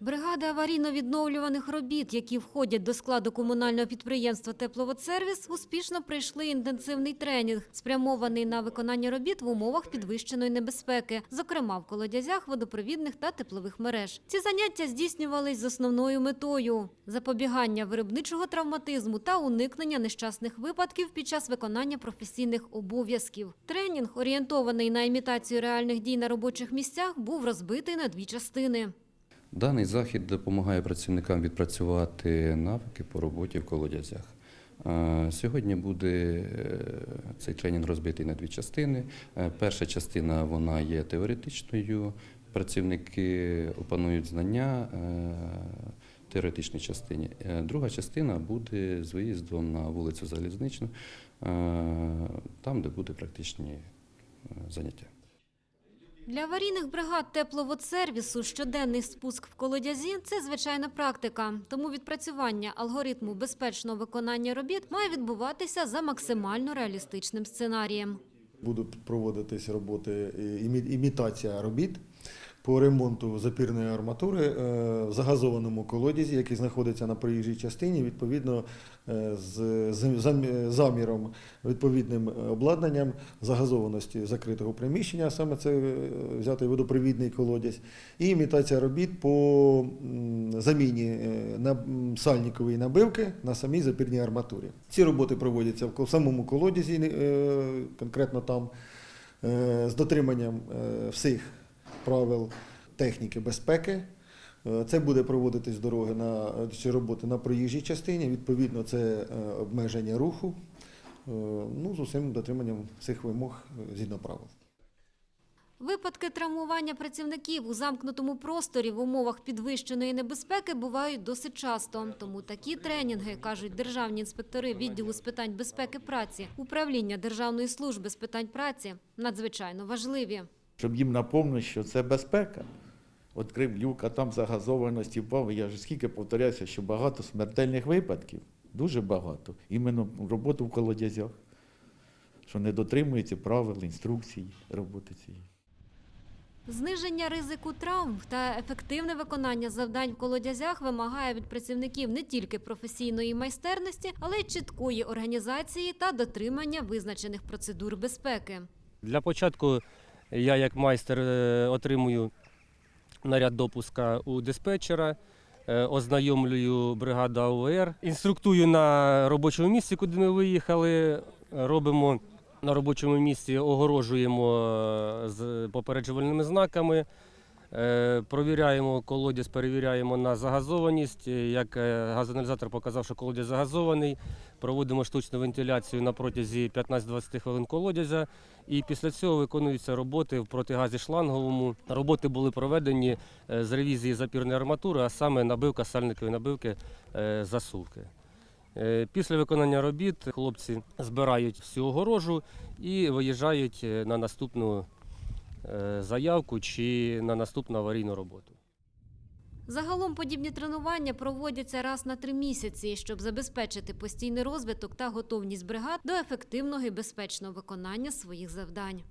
Бригади аварійно-відновлюваних робіт, які входять до складу комунального підприємства «Тепловодсервіс», успішно пройшли інтенсивний тренінг, спрямований на виконання робіт в умовах підвищеної небезпеки, зокрема в колодязях, водопровідних та теплових мереж. Ці заняття здійснювались з основною метою – запобігання виробничого травматизму та уникнення нещасних випадків під час виконання професійних обов'язків. Тренінг, орієнтований на імітацію реальних дій на робочих місцях, був розбитий на дві частини. Даний захід допомагає працівникам відпрацювати навики по роботі в колодязях. Е, Сьогодні буде е, цей тренінг розбитий на дві частини. Е, Перша частина вона є теоретичною. Працівники опанують знання в теоретичній частині. Друга частина буде з виїздом на вулицю Залізничну, там, де буде практичні заняття. Для аварійних бригад тепловодсервісу щоденний спуск в колодязі – це звичайна практика. Тому відпрацювання алгоритму безпечного виконання робіт має відбуватися за максимально реалістичним сценарієм. Будуть проводитись роботи е, імітація робіт по ремонту запірної арматури е, в загазованому колодязі, який знаходиться на проїжджій частині, відповідно е, з заміром, відповідним обладнанням загазованості закритого приміщення, саме це е, взятий водопровідний колодязь, і імітація робіт по заміні сальникової набивки на самій запірній арматурі. Ці роботи проводяться в самому колодязі, конкретно там, з дотриманням всіх правил техніки безпеки. Е, Це буде проводитись дороги на чи роботи на проїжджій частині. Відповідно, це е, обмеження руху. е, Ну, з усім дотриманням всіх вимог згідно правил. Випадки травмування працівників у замкнутому просторі в умовах підвищеної небезпеки бувають досить часто. Тому такі тренінги, кажуть державні інспектори відділу з питань безпеки праці, управління Державної служби з питань праці, надзвичайно важливі. Щоб їм напомнити, що це безпека. Відкрив люк, а там загазованості впав. Я ж скільки повторяюся, що багато смертельних випадків, дуже багато. Іменно роботу в колодязях, що не дотримуються правил, інструкцій роботи цієї. Зниження ризику травм та ефективне виконання завдань в колодязях вимагає від працівників не тільки професійної майстерності, але й чіткої організації та дотримання визначених процедур безпеки. Для початку я як майстер е, отримую наряд допуска у диспетчера, е, ознайомлюю бригаду АУР, інструктую на робочому місці, куди ми виїхали. Робимо на робочому місці, огорожуємо е, з попереджувальними знаками. Е, Провіряємо колодязь, перевіряємо на загазованість. Е, Як е, газоаналізатор показав, що колодязь загазований, проводимо штучну вентиляцію на протязі 15-20 хвилин колодязя. І після цього виконуються роботи в протигазі шланговому. Роботи були проведені з ревізії запірної арматури, а саме набивка сальникової набивки засувки. Після виконання робіт хлопці збирають всю огорожу і виїжджають на наступну заявку чи на наступну аварійну роботу. Загалом подібні тренування проводяться раз на три місяці, щоб забезпечити постійний розвиток та готовність бригад до ефективного і безпечного виконання своїх завдань.